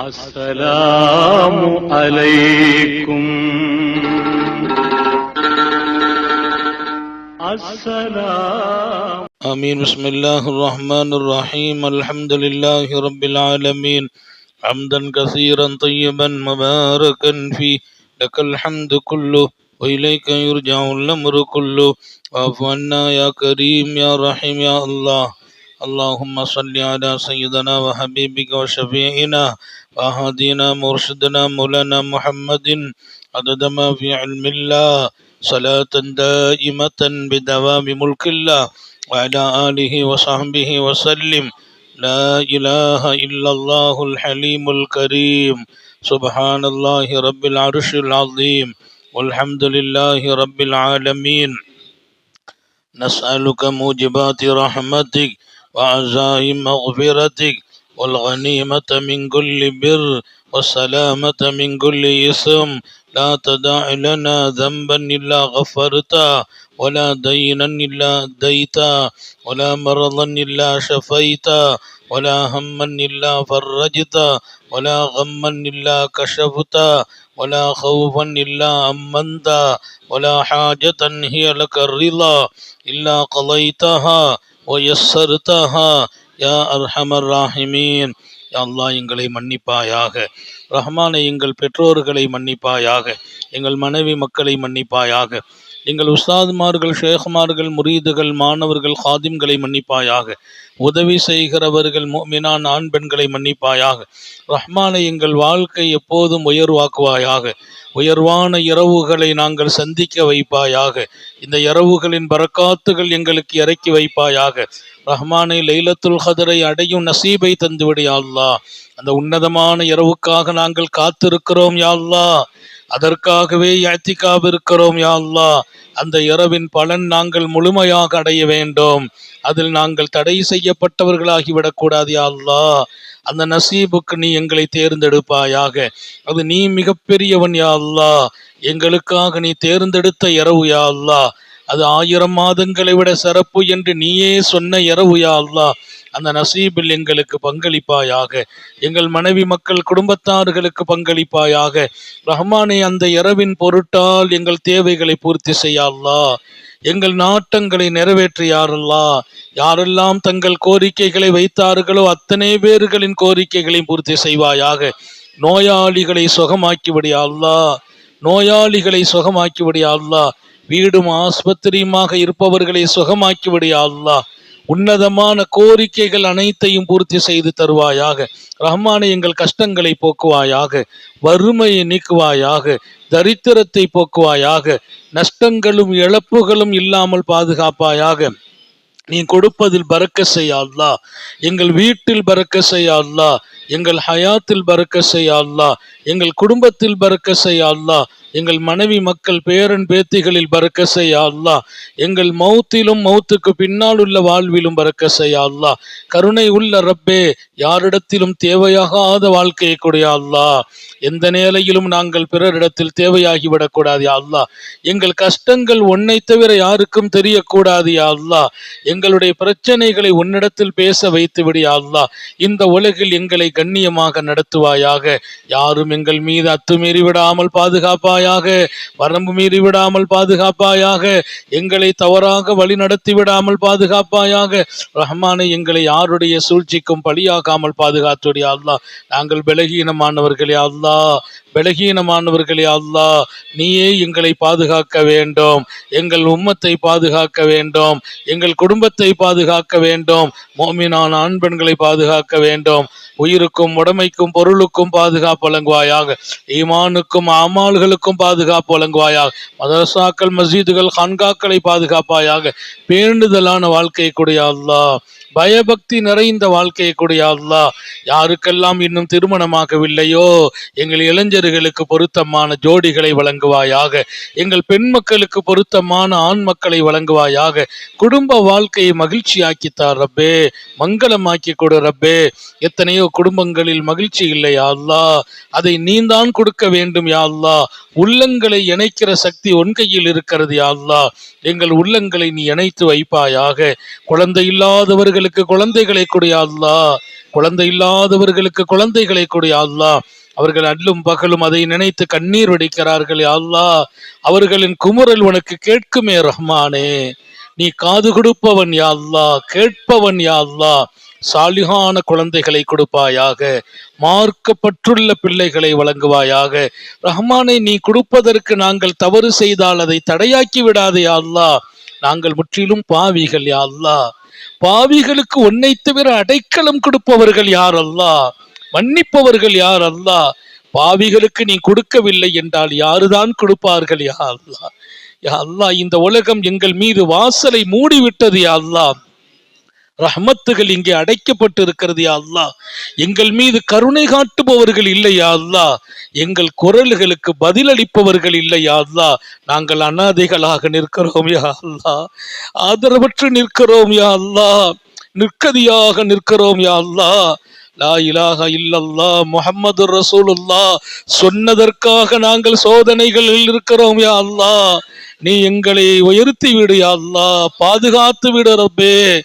السلام عليكم. السلام. آمين. بسم الله الرحمن الرحيم. الحمد لله رب العالمين. حمدا كثيرا طيبا مباركا فيه. لك الحمد كله وإليك يرجع الأمر كله. واعف عنا يا كريم يا رحيم يا الله. اللهم صل على سيدنا وحبيبك وشفيعنا وهدينا مرشدنا مولانا محمد عدد ما في علم الله صلاة دائمة بدوام ملك الله وعلى آله وصحبه وسلم. لا إله إلا الله الحليم الكريم. سبحان الله رب العرش العظيم. والحمد لله رب العالمين. نسألك موجبات رحمتك. وعزائم مغفرتك والغنيمة من كل بر والسلامة من كل إثم لا تدع لنا ذنبا إلا غفرته ولا دينا إلا أديته ولا مرضا إلا شفيته ولا هما إلا فرجته ولا غما إلا كشفته ولا خوفا إلا أمنته ولا حاجة هي لك الرضا إلا قضيتها. ஒயஸ்ஸருத்தஹா யா அர்ஹமர் ராஹிமீன். அல்லாஹ் எங்களை மன்னிப்பாயாக. ரஹ்மானை எங்கள் பெற்றோர்களை மன்னிப்பாயாக. எங்கள் மனைவி மக்களை மன்னிப்பாயாக. எங்கள் உஸ்தாதுமார்கள் ஷேகுமார்கள் முரீதுகள் மாணவர்கள் ஹாதிம்களை மன்னிப்பாயாக. உதவி செய்கிறவர்கள் மோமினான் ஆண் பெண்களை மன்னிப்பாயாக. ரஹ்மானை எங்கள் வாழ்க்கை எப்போதும் உயர்வாக்குவாயாக. உயர்வான இரவுகளை நாங்கள் சந்திக்க வைப்பாயாக. இந்த இரவுகளின் பறக்காத்துகள் எங்களுக்கு இறக்கி வைப்பாயாக. ரஹ்மானை லைலத்துல் ஹதரை அடையும் நசீபை தந்துவிடு யா அந்த உன்னதமான இரவுக்காக நாங்கள் காத்திருக்கிறோம் யாழ்லா அதற்காகவே யாத்திக்காக இருக்கிறோம் யா அல்லா அந்த இரவின் பலன் நாங்கள் முழுமையாக அடைய வேண்டும். அதில் நாங்கள் தடை செய்யப்பட்டவர்களாகிவிடக்கூடாது யா அல்லா அந்த நசீபுக்கு நீ எங்களை தேர்ந்தெடுப்பாயாக. அது நீ மிகப்பெரியவன் யா அல்லா எங்களுக்காக நீ தேர்ந்தெடுத்த இரவு யா அல்லா அது ஆயிரம் மாதங்களை விட சிறப்பு என்று நீயே சொன்ன இரவு யா அல்லா அந்த நசீபில் எங்களுக்கு பங்களிப்பாயாக எங்கள் மனைவி மக்கள் குடும்பத்தார்களுக்கு பங்களிப்பாயாக. ரஹ்மானே அந்த இரவின் பொருட்டால் எங்கள் தேவைகளை பூர்த்தி செய்ய எங்கள் நாட்டங்களை நிறைவேற்ற யாரல்லா யாரெல்லாம் தங்கள் கோரிக்கைகளை வைத்தார்களோ அத்தனை பேர்களின் கோரிக்கைகளையும் பூர்த்தி செய்வாயாக. நோயாளிகளை சுகமாக்கிவிடியா அல்லா. நோயாளிகளை சுகமாக்கிவிடியா அல்லா. வீடும் ஆஸ்பத்திரியுமாக இருப்பவர்களை சுகமாக்கிவிடியா அல்லா. உன்னதமான கோரிக்கைகள் அனைத்தையும் பூர்த்தி செய்து தருவாயாக. ரஹ்மானை எங்கள் கஷ்டங்களை போக்குவாயாக. வறுமையை நீக்குவாயாக. தரித்திரத்தை போக்குவாயாக. நஷ்டங்களும் இழப்புகளும் இல்லாமல் பாதுகாப்பாயாக. நீ கொடுப்பதில் பறக்க செய்யாதா எங்கள் வீட்டில் பறக்க செய்யாதா எங்கள் ஹயாத்தில் பறக்க செய்யாதா எங்கள் குடும்பத்தில் பறக்க செய்யாதா எங்கள் மனைவி மக்கள் பேரன் பேத்திகளில் பறக்க செய்ய அல்லாஹ். எங்கள் மௌத்திலும் மௌத்துக்கு பின்னால் உள்ள வாழ்விலும் பறக்க செய்ய அல்லாஹ். கருணை உள்ள ரப்பே யாரிடத்திலும் தேவையாகாத வாழ்க்கையை கொடைய அல்லா எந்த நிலையிலும் நாங்கள் பிறரிடத்தில் தேவையாகிவிடக்கூடாது யா எங்கள் கஷ்டங்கள் உன்னை தவிர யாருக்கும் தெரியக்கூடாது யா எங்களுடைய பிரச்சனைகளை உன்னிடத்தில் பேச வைத்து விடு யா இந்த உலகில் எங்களை கண்ணியமாக நடத்துவாயாக. யாரும் எங்கள் மீது அத்துமீறி விடாமல் பாதுகாப்பாயாக வரம்பு மீறி விடாமல் பாதுகாப்பாயாக எங்களை தவறாக வழி நடத்தி விடாமல் பாதுகாப்பாயாக ரஹ்மானை எங்களை யாருடைய சூழ்ச்சிக்கும் பலியாகாமல் பாதுகாத்துடைய அல்லா நாங்கள் பலகீனமானவர்களே அல்லா பலகீனமானவர்களே அல்லாஹ் நீயே எங்களை பாதுகாக்க வேண்டும். எங்கள் உம்மத்தை பாதுகாக்க வேண்டும். எங்கள் குடும்பத்தை பாதுகாக்க வேண்டும். மோமினான ஆண் பெண்களை பாதுகாக்க வேண்டும். உயிருக்கும் உடமைக்கும் பொருளுக்கும் பாதுகாப்பு வழங்குவாயாக. ஈமானுக்கும் அமால்களுக்கும் பாதுகாப்பு வழங்குவாயாக. மதரசாக்கள் மஸ்ஜிதுகள் ஹன்காக்களை பாதுகாப்பாயாக. பேண்டுதலான வாழ்க்கை கூடிய அல்லாஹ் பயபக்தி நிறைந்த வாழ்க்கையை கூடிய அல்லாஹ். யாருக்கெல்லாம் இன்னும் திருமணமாகவில்லையோ எங்கள் இளைஞர்களுக்கு பொருத்தமான ஜோடிகளை வழங்குவாயாக எங்கள் பெண் மக்களுக்கு பொருத்தமான ஆண் மக்களை வழங்குவாயாக குடும்ப வாழ்க்கையை மகிழ்ச்சியாக்கித்தார் ரப்பே. மங்களமாக்கி கொடு ரப்பே. எத்தனையோ குடும்பங்களில் மகிழ்ச்சி இல்லை யா அல்லாஹ். அதை நீந்தான் கொடுக்க வேண்டும் யாழ்லா உள்ளங்களை இணைக்கிற சக்தி உன் கையில் இருக்கிறது யாழ்லா எங்கள் உள்ளங்களை நீ இணைத்து வைப்பாயாக. குழந்தை இல்லாதவர்கள் இல்லாதவர்களுக்கு குழந்தைகளை கொடு அல்லா குழந்தை இல்லாதவர்களுக்கு குழந்தைகளை கொடு யா அவர்கள் அல்லும் பகலும் அதை நினைத்து கண்ணீர் வடிக்கிறார்கள் யா அவர்களின் குமுறல் உனக்கு கேட்குமே ரஹ்மானே. நீ காது கொடுப்பவன் யா கேட்பவன் யா சாலிகான குழந்தைகளை கொடுப்பாயாக. மார்க்கப்பற்றுள்ள பிள்ளைகளை வழங்குவாயாக. ரஹ்மானை நீ கொடுப்பதற்கு நாங்கள் தவறு செய்தால் அதை தடையாக்கி விடாதே யா நாங்கள் முற்றிலும் பாவிகள் யாழ்லா பாவிகளுக்கு உன்னை தவிர அடைக்கலம் கொடுப்பவர்கள் யார் அல்லாஹ் மன்னிப்பவர்கள் யார் அல்லா? பாவிகளுக்கு நீ கொடுக்கவில்லை என்றால் யாருதான் கொடுப்பார்கள் யா அல்லா? யா அல்லாஹ் இந்த உலகம் எங்கள் மீது வாசலை மூடிவிட்டது யா அல்லா. ரஹமத்துகள் இங்கே அடைக்கப்பட்டு இருக்கிறது யா எங்கள் மீது கருணை காட்டுபவர்கள் இல்லையா அல்லா எங்கள் குரல்களுக்கு பதிலளிப்பவர்கள் இல்லையா அல்லா நாங்கள் அனாதைகளாக நிற்கிறோம் யா அல்லா ஆதரவற்று நிற்கிறோம் யா அல்லா நிற்கதியாக நிற்கிறோம் யா அல்லா லா இலாக இல்லல்லா முஹம்மது ரசூலுல்லா சொன்னதற்காக நாங்கள் சோதனைகளில் இருக்கிறோம் யா அல்லாஹ். நீ எங்களை உயர்த்தி விடு யா பாதுகாத்து விடு ரப்பே.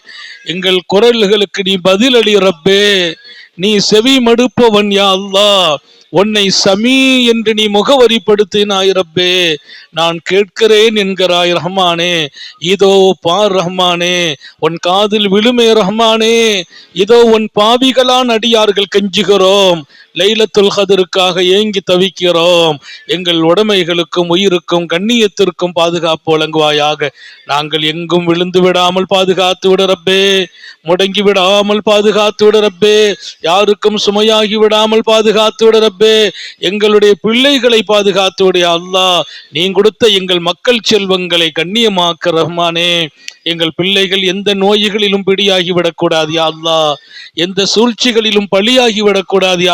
எங்கள் குரல்களுக்கு நீ பதிலளி ரப்பே. நீ செவி மடுப்பவன் யா அல்லா உன்னை சமி என்று நீ முகவரிப்படுத்தினாய் ரப்பே. நான் கேட்கிறேன் என்கிறாய் ரஹ்மானே. இதோ பார் ரஹ்மானே. உன் காதில் விழுமே ரஹ்மானே. இதோ உன் பாவிகளான் அடியார்கள் கெஞ்சுகிறோம். லைலத்துல் கதருக்காக ஏங்கி தவிக்கிறோம். எங்கள் உடைமைகளுக்கும் உயிருக்கும் கண்ணியத்திற்கும் பாதுகாப்பு வழங்குவாயாக. நாங்கள் எங்கும் விழுந்து விடாமல் பாதுகாத்து விட ரப்பே. முடங்கி விடாமல் பாதுகாத்து விட ரப்பே. யாருக்கும் சுமையாகி விடாமல் பாதுகாத்து விட ரப்பே. எங்களுடைய பிள்ளைகளை பாதுகாத்து விட அல்லா அல்லாஹ். நீ கொடுத்த எங்கள் மக்கள் செல்வங்களை கண்ணியமாக்க ரஹ்மானே. எங்கள் பிள்ளைகள் எந்த நோய்களிலும் பிடியாகி விடக்கூடாது எந்த சூழ்ச்சிகளிலும் பலியாகி விடக்கூடாது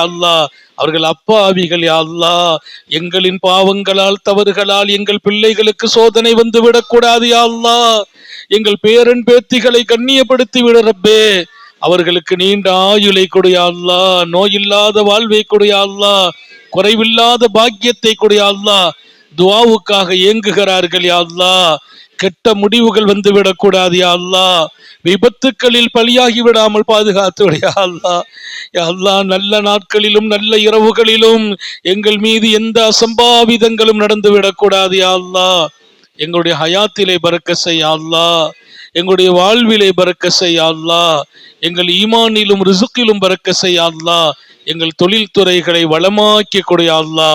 அவர்கள் அப்பாவிகள் அல்லா. எங்களின் பாவங்களால் தவறுகளால் எங்கள் பிள்ளைகளுக்கு சோதனை வந்து விடக்கூடாது அல்லா. எங்கள் பேரன் பேத்திகளை கண்ணியப்படுத்தி விட ரப்பே. அவர்களுக்கு நீண்ட ஆயுளை கொடையாள்லா நோயில்லாத வாழ்வை கொடையாள்லா குறைவில்லாத பாக்கியத்தை கொடையாள்லா துவாவுக்காக ஏங்குகிறார்கள் யாழ்லா கெட்ட முடிவுகள் வந்து விடக்கூடாது யா அல்லா விபத்துக்களில் பலியாகி விடாமல் பாதுகாத்து யா அல்லா யா அல்லா நல்ல நாட்களிலும் நல்ல இரவுகளிலும் எங்கள் மீது எந்த அசம்பாவிதங்களும் நடந்து விடக்கூடாது யா அல்லா எங்களுடைய ஹயாத்திலே பறக்க செய்ய அல்லா எங்களுடைய வாழ்விலே பறக்க செய்ய அல்லா எங்கள் ஈமானிலும் ரிசுக்கிலும் பறக்க செய்ய அல்லா எங்கள் தொழில் துறைகளை வளமாக்கி கொடு அல்லா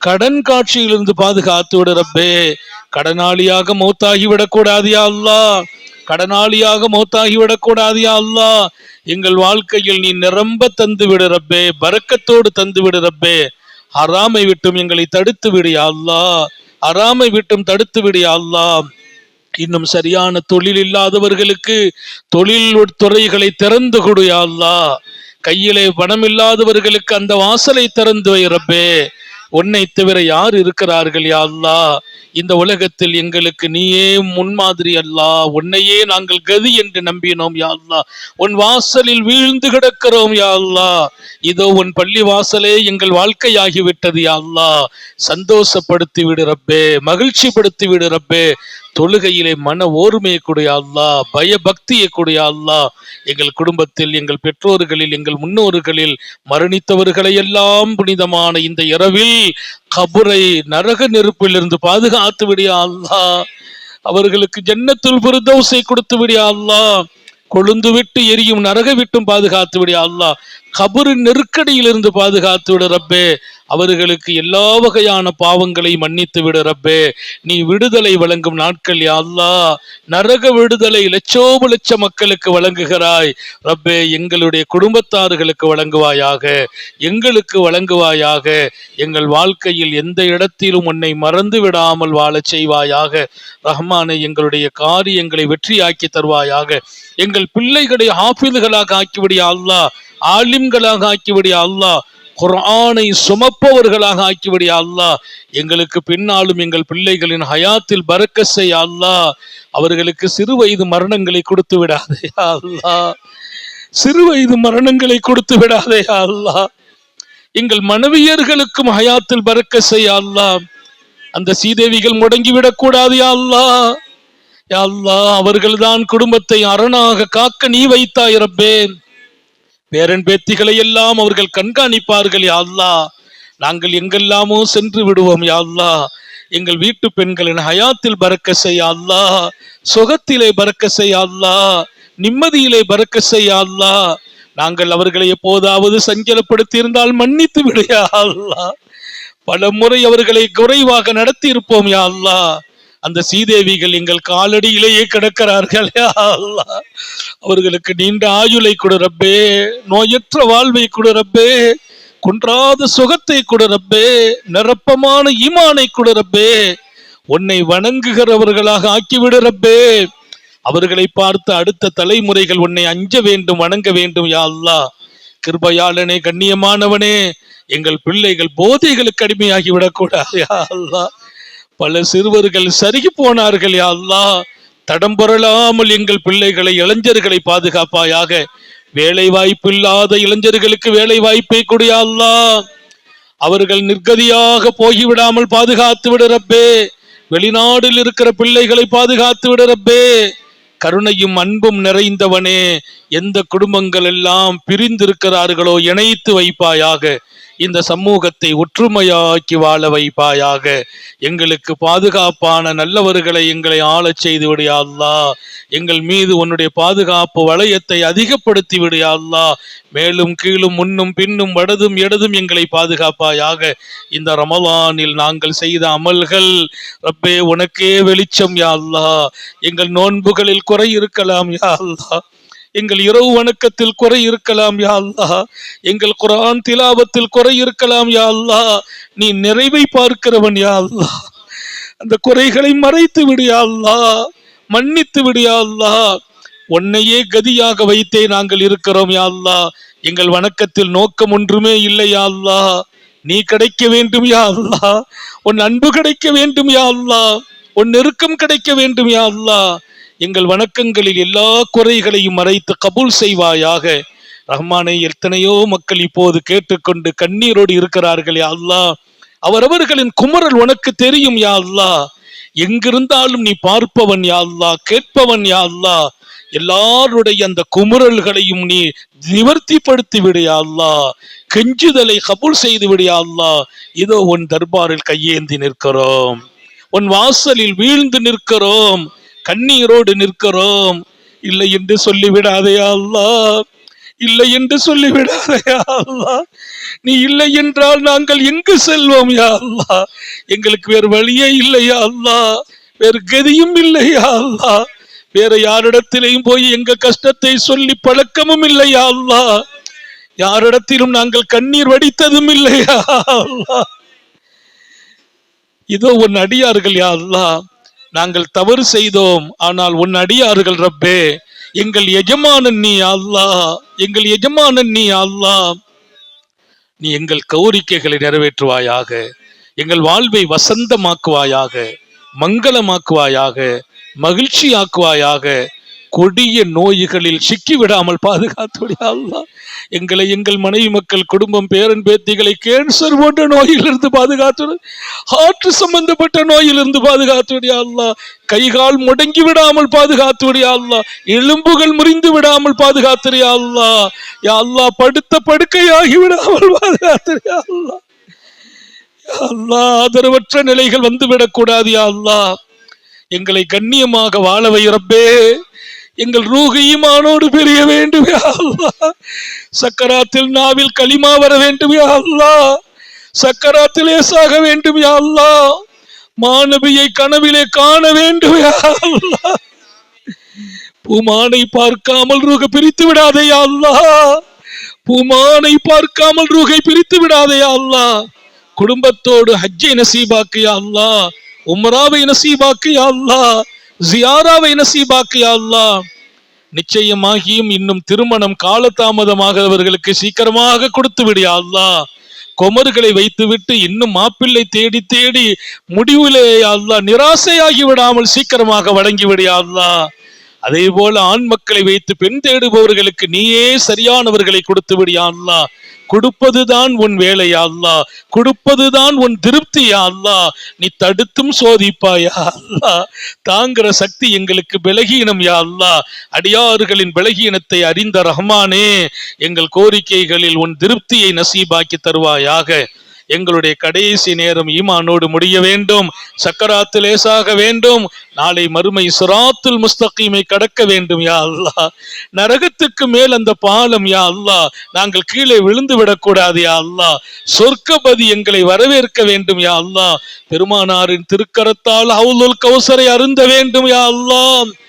கடன் காட்சியிலிருந்து பாதுகாத்து விடுறப்பே கடனாளியாக மௌத்தாகி விடக்கூடாதியா அல்லா கடனாளியாக மௌத்தாகி விடக்கூடாதியா அல்லா எங்கள் வாழ்க்கையில் நீ நிரம்ப தந்து விடு ரப்பே. பரக்கத்தோடு தந்து விடு ரப்பே விட்டும் எங்களை தடுத்து விடியா அல்லா ஹராமை விட்டும் தடுத்து விடு அல்லா இன்னும் சரியான தொழில் இல்லாதவர்களுக்கு தொழில் துறைகளை திறந்து கொடு அல்லா கையிலே பணம் இல்லாதவர்களுக்கு அந்த வாசலை திறந்து வை ரப்பே. உன்னை தவிர யார் இருக்கிறார்கள் யா இந்த உலகத்தில் எங்களுக்கு நீயே முன்மாதிரி அல்லா. உன்னையே நாங்கள் கதி என்று நம்பினோம் யா உன் வாசலில் வீழ்ந்து கிடக்கிறோம் யா இதோ உன் பள்ளி வாசலே எங்கள் வாழ்க்கையாகிவிட்டது யா சந்தோஷப்படுத்தி விடு ரப்பே மகிழ்ச்சிப்படுத்தி விடு ரப்பே. தொழுகையிலே மன ஓர்மையை கூடிய அல்லா பயபக்தியை கூடிய அல்லா எங்கள் குடும்பத்தில் எங்கள் பெற்றோர்களில் எங்கள் முன்னோர்களில் மரணித்தவர்களை எல்லாம் புனிதமான இந்த இரவில் கபுரை நரக நெருப்பிலிருந்து பாதுகாத்து விடியா அல்லா அவர்களுக்கு ஜன்னத்துள் புருதௌசை கொடுத்து விடியா அல்லா கொழுந்து விட்டு எரியும் நரக விட்டும் பாதுகாத்து விடியா அல்லா கபுரின் நெருக்கடியிலிருந்து பாதுகாத்து விடு ரப்பே. அவர்களுக்கு எல்லா வகையான பாவங்களை மன்னித்து விடு ரப்பே. நீ விடுதலை வழங்கும் நாட்கள் யாழ்லா நரக விடுதலை லட்சோப லட்ச மக்களுக்கு வழங்குகிறாய். ரப்பே எங்களுடைய குடும்பத்தார்களுக்கு வழங்குவாயாக. எங்களுக்கு வழங்குவாயாக. எங்கள் வாழ்க்கையில் எந்த இடத்திலும் உன்னை மறந்து விடாமல் வாழச் செய்வாயாக. ரஹ்மானை எங்களுடைய காரியங்களை வெற்றியாக்கி தருவாயாக. எங்கள் பிள்ளைகளை ஹாஃபிதுகளாக ஆக்கிவிடிய அல்லாஹ். ஆலிம்களாக ஆக்கிவிடிய அல்லாஹ். குரானை சுமப்பவர்களாக ஆக்கிவிடியா அல்லாஹ். எங்களுக்கு பின்னாலும் எங்கள் பிள்ளைகளின் ஹயாத்தில் பறக்க செய்ய அல்லாஹ். அவர்களுக்கு சிறு வயது மரணங்களை கொடுத்து விடாதே அல்லாஹ். சிறு வயது மரணங்களை கொடுத்து விடாதே அல்லாஹ். எங்கள் மனைவியர்களுக்கும் ஹயாத்தில் பறக்க செய்ய அல்லாஹ். அந்த சீதேவிகள் முடங்கிவிடக் கூடாது யா அல்லாஹ். அல்லாஹ் அவர்கள்தான் குடும்பத்தை அரணாக காக்க நீ வைத்தாய் பேரன் பேத்திகளை எல்லாம் அவர்கள் கண்காணிப்பார்கள் யாழ்லா நாங்கள் எங்கெல்லாமோ சென்று விடுவோம் யாழ்லா எங்கள் வீட்டு பெண்களின் ஹயாத்தில் பறக்க செய்யாதா சுகத்திலே பறக்க செய்யாதா நிம்மதியிலே பறக்க செய்ய நாங்கள் அவர்களை எப்போதாவது சஞ்சலப்படுத்தியிருந்தால் மன்னித்து விடையா அல்லா. பல முறை அவர்களை குறைவாக நடத்தி இருப்போம் யா அல்லாஹ் அந்த சீதேவிகள் எங்கள் காலடியிலேயே கிடக்கிறார்கள். யா அல்லாஹ். அவர்களுக்கு நீண்ட ஆயுளை கொடுறப்பே நோயற்ற வாழ்வை கொடுறப்பே குன்றாத சுகத்தை கொடுறப்பே நிரப்பமான ஈமானை கொடுறப்பே உன்னை வணங்குகிறவர்களாக ஆக்கிவிடுறப்பே அவர்களை பார்த்து அடுத்த தலைமுறைகள் உன்னை அஞ்ச வேண்டும் வணங்க வேண்டும் யா அல்லாஹ். கிருபையாளனே கண்ணியமானவனே. எங்கள் பிள்ளைகள் போதைகளுக்கு அடிமையாகி விடக்கூடாது யா அல்லாஹ். பல சிறுவர்கள் சருகி போனார்கள் அல்லா தடம்பொருளாமல் எங்கள் பிள்ளைகளை இளைஞர்களை பாதுகாப்பாயாக. வேலை வாய்ப்பு இல்லாத இளைஞர்களுக்கு வேலை வாய்ப்பை கொடு யா அவர்கள் நிர்கதியாக போகிவிடாமல் பாதுகாத்து விடுறப்பே வெளிநாடில் வெளிநாட்டில் இருக்கிற பிள்ளைகளை பாதுகாத்து விடுறப்பே கருணையும் அன்பும் நிறைந்தவனே. எந்த குடும்பங்கள் எல்லாம் பிரிந்திருக்கிறார்களோ இணைத்து வைப்பாயாக. இந்த சமூகத்தை ஒற்றுமையாக்கி வாழ வைப்பாயாக. எங்களுக்கு பாதுகாப்பான நல்லவர்களை எங்களை ஆளச் செய்து விடியா எங்கள் மீது உன்னுடைய பாதுகாப்பு வளையத்தை அதிகப்படுத்தி விடியா மேலும் கீழும் முன்னும் பின்னும் வடதும் இடதும் எங்களை பாதுகாப்பாயாக. இந்த ரமலானில் நாங்கள் செய்த அமல்கள் ரப்பே உனக்கே வெளிச்சம் யா எங்கள் நோன்புகளில் குறை இருக்கலாம் யா எங்கள் இரவு வணக்கத்தில் குறை இருக்கலாம் யாழ்லா எங்கள் குரான் திலாபத்தில் குறை இருக்கலாம் யா நீ நிறைவை பார்க்கிறவன் யா அல்லாஹ் அந்த குறைகளை மறைத்து விடியாள்லா மன்னித்து விடியாள்லா உன்னையே கதியாக வைத்தே நாங்கள் இருக்கிறோம் யாழ்லா எங்கள் வணக்கத்தில் நோக்கம் ஒன்றுமே இல்லை யாழ்லா நீ கிடைக்க வேண்டும் யா உன் அன்பு கிடைக்க வேண்டும் யா உன் நெருக்கம் கிடைக்க வேண்டும் யா எங்கள் வணக்கங்களில் எல்லா குறைகளையும் மறைத்து கபூல் செய்வாயாக. ரஹ்மானை எத்தனையோ மக்கள் இப்போது கேட்டுக்கொண்டு கண்ணீரோடு இருக்கிறார்கள் அல்லா. அவரவர்களின் குமரல் உனக்கு தெரியும் யா அல்லா. எங்கிருந்தாலும் நீ பார்ப்பவன் யா அல்லா. கேட்பவன் யா அல்லா. எல்லாருடைய அந்த குமுறல்களையும் நீ நிவர்த்திப்படுத்தி விடு யா கெஞ்சுதலை கபூல் செய்து விடு யா இதோ உன் தர்பாரில் கையேந்தி நிற்கிறோம். உன் வாசலில் வீழ்ந்து நிற்கிறோம். கண்ணீரோடு நிற்கிறோம். இல்லை என்று சொல்லிவிடாதே யா இல்லை என்று சொல்லிவிடாதே அல்லா. நீ இல்லை என்றால் நாங்கள் எங்கு செல்வோம் யா அல்லா? எங்களுக்கு வேறு வழியே இல்லையா அல்லா. வேறு கதியும் இல்லையா அல்லா. வேற யாரிடத்திலையும் போய் எங்க கஷ்டத்தை சொல்லி பழக்கமும் இல்லையா அல்லா. யாரிடத்திலும் நாங்கள் கண்ணீர் வடித்ததும் இல்லையா அல்லாஹ் இதோ உன் அடியார்கள் யா நாங்கள் தவறு செய்தோம். ஆனால் உன் அடியார்கள் ரப்பே எங்கள் எஜமானன் நீ அல்லா எங்கள் எஜமானன் நீ அல்லா. நீ எங்கள் கௌரிக்கைகளை நிறைவேற்றுவாயாக எங்கள் வாழ்வை வசந்தமாக்குவாயாக மங்களமாக்குவாயாக மகிழ்ச்சியாக்குவாயாக கொடிய நோய்களில் சிக்கி விடாமல் அல்லா எங்களை எங்கள் மனைவி மக்கள் குடும்பம் பேரன் பேத்திகளை கேன்சர் போன்ற நோயிலிருந்து பாதுகாத்துடு. ஹார்ட் சம்பந்தப்பட்ட நோயிலிருந்து பாதுகாத்து அல்லாஹ். கைகால் முடங்கி விடாமல் பாதுகாத்து அல்லா எலும்புகள் முறிந்து விடாமல் பாதுகாத்து அல்லாஹ். யா அல்லாஹ் படுத்த படுக்கையாகி விடாமல் பாதுகாத்து அல்லா யா ஆதரவற்ற நிலைகள் வந்துவிடக் கூடாது யா எங்களை கண்ணியமாக வாழ வை எங்கள் ரூஹ் ஈமானோடு பெரிய வேண்டும் அல்லாஹ். சக்கராத்தில் நாவில் களிமா வர வேண்டும் அல்லா சக்கராத்தில் ஏசாக வேண்டும் யா அல்லாஹ். மாணவியை கனவிலே காண வேண்டும் அல்லாஹ். பூமானை பார்க்காமல் ரூக பிரித்து விடாதே அல்லா பூமானை பார்க்காமல் ரூகை பிரித்து விடாதே அல்லா குடும்பத்தோடு ஹஜ்ஜை நசீபாக்கு அல்லா உம்ராவை நசீபாக்கு அல்லா ஜியாராவை நசீபாக்கு யா நிச்சயமாகியும் இன்னும் திருமணம் காலதாமதமாகிறவர்களுக்கு சீக்கிரமாக கொடுத்து விடு குமர்களை கொமர்களை வைத்துவிட்டு இன்னும் மாப்பிள்ளை தேடி தேடி முடிவிலே யா நிராசையாகி விடாமல் சீக்கிரமாக வழங்கி விடு அதே போல ஆண் மக்களை வைத்து பெண் தேடுபவர்களுக்கு நீயே சரியானவர்களை கொடுத்து விடியான்லா கொடுப்பதுதான் உன் வேலையா அல்லா கொடுப்பதுதான் உன் திருப்தியா அல்லா நீ தடுத்தும் சோதிப்பாயா அல்லா தாங்குற சக்தி எங்களுக்கு பிலகீனம் யா அல்லா அடியாறுகளின் பிலகீனத்தை அறிந்த ரஹ்மானே எங்கள் கோரிக்கைகளில் உன் திருப்தியை நசீபாக்கி தருவாயாக. எங்களுடைய கடைசி நேரம் ஈமானோடு முடிய வேண்டும் சக்கராத்து லேசாக வேண்டும் நாளை மறுமை சுராத்துல் முஸ்தகீமை கடக்க வேண்டும் யா அல்லாஹ். நரகத்துக்கு மேல் அந்த பாலம் யா அல்லாஹ். நாங்கள் கீழே விழுந்து விடக்கூடாது யா அல்லா சொர்க்கபதி எங்களை வரவேற்க வேண்டும் யா அல்லாஹ். பெருமானாரின் திருக்கரத்தால் ஹவுலுல் கௌசரை அருந்த வேண்டும் யா அல்லாஹ்.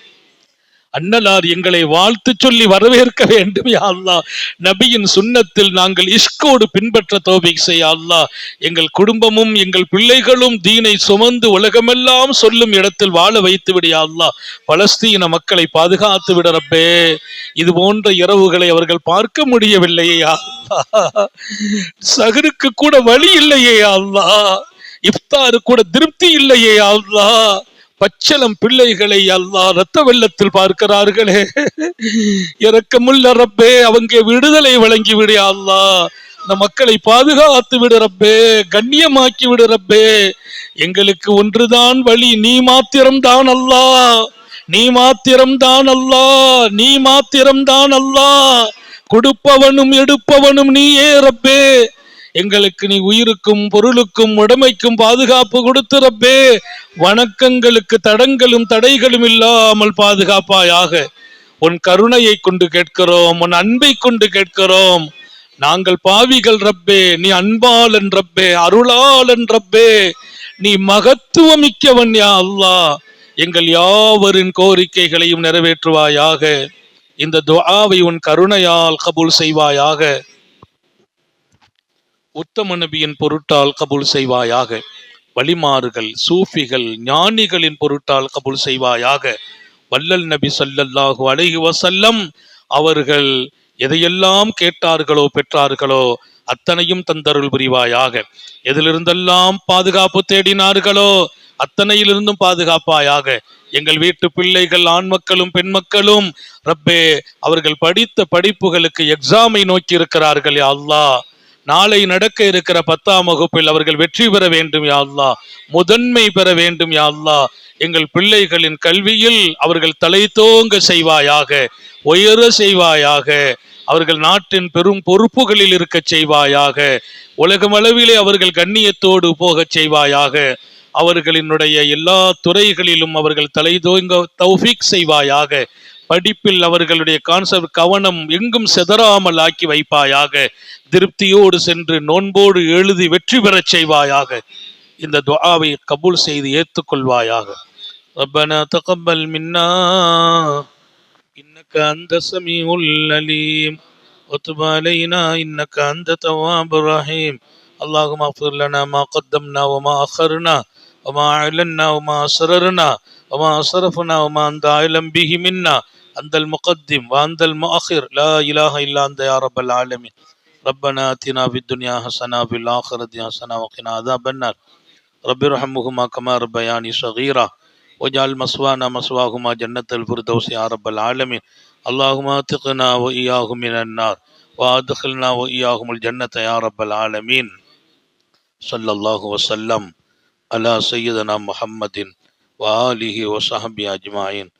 அண்ணலார் எங்களை வாழ்த்து சொல்லி வரவேற்க வேண்டும் யா நபியின் சுண்ணத்தில் நாங்கள் இஷ்கோடு பின்பற்ற தோபிக் செய்ய எங்கள் குடும்பமும் எங்கள் பிள்ளைகளும் தீனை சுமந்து உலகமெல்லாம் சொல்லும் இடத்தில் வாழ வைத்து விடு பலஸ்தீன மக்களை பாதுகாத்து விட ரப்பே. இது போன்ற இரவுகளை அவர்கள் பார்க்க முடியவில்லையே சகருக்கு கூட வழி இல்லையே அல்லா இஃப்தாரு கூட திருப்தி இல்லையே அல்லா பச்சளம் பிள்ளைகளை அல்லா ரத்த வெள்ளத்தில் பார்க்கிறார்களே. இறக்கமுள்ள ரப்பே அவங்க விடுதலை வழங்கி விடு அல்லா. இந்த மக்களை பாதுகாத்து விடு ரப்பே கண்ணியமாக்கி விடு ரப்பே. எங்களுக்கு ஒன்றுதான் வழி நீ மாத்திரம்தான் அல்லா. நீ மாத்திரம்தான் அல்லா நீ மாத்திரம்தான் அல்லா. கொடுப்பவனும் எடுப்பவனும் நீயே ரப்பே. எங்களுக்கு நீ உயிருக்கும் பொருளுக்கும் உடமைக்கும் பாதுகாப்பு கொடுத்து ரப்பே. வணக்கங்களுக்கு தடங்களும் தடைகளும் இல்லாமல் பாதுகாப்பாயாக. உன் கருணையை கொண்டு கேட்கிறோம் உன் அன்பை கொண்டு கேட்கிறோம். நாங்கள் பாவிகள் ரப்பே நீ அன்பாளன் ரப்பே அருளாளன் ரப்பே. நீ மகத்துவமிக்கவன் யா அல்லாஹ் எங்கள் யாவரின் கோரிக்கைகளையும் நிறைவேற்றுவாயாக. இந்த துஆவை உன் கருணையால் கபூல் செய்வாயாக. உத்தம நபியின் பொருட்டால் கபூல் செய்வாயாக. வழிமாறுகள் சூஃபிகள் ஞானிகளின் பொருட்டால் கபூல் செய்வாயாக. வல்லல் நபி சல்லல்லாஹு அலைஹி வசல்லம் அவர்கள் எதையெல்லாம் கேட்டார்களோ பெற்றார்களோ அத்தனையும் தந்தருள் புரிவாயாக. எதிலிருந்தெல்லாம் பாதுகாப்பு தேடினார்களோ அத்தனையிலிருந்தும் பாதுகாப்பாயாக. எங்கள் வீட்டு பிள்ளைகள் ஆண் மக்களும் பெண் மக்களும் ரப்பே அவர்கள் படித்த படிப்புகளுக்கு எக்ஸாமை நோக்கி இருக்கிறார்கள் அல்லாஹ். நாளை நடக்க இருக்கிற பத்தாம் வகுப்பில் அவர்கள் வெற்றி பெற வேண்டும் யாழ்லா முதன்மை பெற வேண்டும் யாழ்லா எங்கள் பிள்ளைகளின் கல்வியில் அவர்கள் தலை தோங்க செய்வாயாக உயர செய்வாயாக அவர்கள் நாட்டின் பெரும் பொறுப்புகளில் இருக்க செய்வாயாக உலகமளவிலே அவர்கள் கண்ணியத்தோடு போகச் செய்வாயாக அவர்களினுடைய எல்லா துறைகளிலும் அவர்கள் தலை தோங்க தௌஃபிக் செய்வாயாக படிப்பில் அவர்களுடைய கான்செப்ட் கவனம் எங்கும் செதறாமல் ஆக்கி வைப்பாயாக திருப்தியோடு சென்று நோன்போடு எழுதி வெற்றி பெறச் செய்வாயாக இந்த துஆவை கபூல் செய்து ஏற்றுக்கொள்வாயாக ربنا تقبل منا إنك أنت السميع العليم وتب علينا إنك أنت التواب الرحيم اللهم اغفر لنا ما قدمنا وما أخرنا وما أعلنا وما أسررنا وما أسرفنا وما أنت أعلم به منا أنت المقدم وأنت المؤخر. لا إله إلا أنت يا رب العالمين. ربنا آتنا في الدنيا حسنة وفي الآخرة حسنة وقنا عذاب النار. رب ارحمهما كما ربياني صغيرا. واجعل مسوانا مسواهما جنة الفردوس يا رب العالمين. اللهم أتقنا وإياهم من النار. وأدخلنا وإياهم الجنة يا رب العالمين. صلى الله وسلم على سيدنا محمد وآله وصحبه أجمعين.